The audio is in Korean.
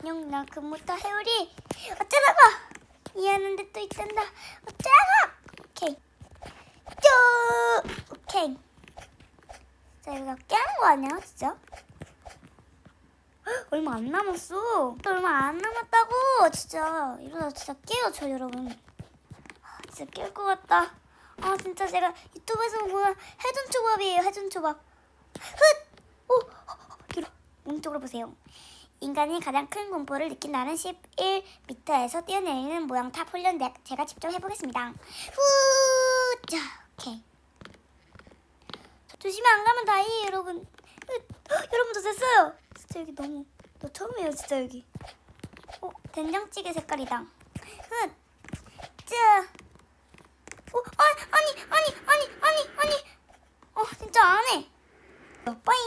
안녕 나 금모타 해오리. 어쩌라고? 이해하는데 또 있단다. 어쩌라고? 오케이. 쭉 오케이. 자 이거 깨는 거 아니야? 진짜? 헉, 얼마 안 남았어. 얼마 안 남았다고. 진짜. 이러다 진짜 깨요 저 여러분. 아, 진짜 깰 것 같다. 아 진짜 제가 유튜브에서 보는 해준 초밥이에요 해준 초밥. 훗! 오! 이리 오른쪽으로 보세요 인간이 가장 큰 공포를 느낀다는 11m에서 뛰어내리는 모양 탑 훈련 내- 제가 직접 해보겠습니다. 후, 자, 오케이. 조심히 안 가면 다행이에요, 여러분. 여러분 저 됐어요. 진짜 여기 너무 너 처음이에요, 진짜 여기. 어, 된장찌개 색깔이다. 흑, 자, 어, 아니, 아니, 아니, 아니, 아니, 아니. 어, 진짜 안 해. 몇 번이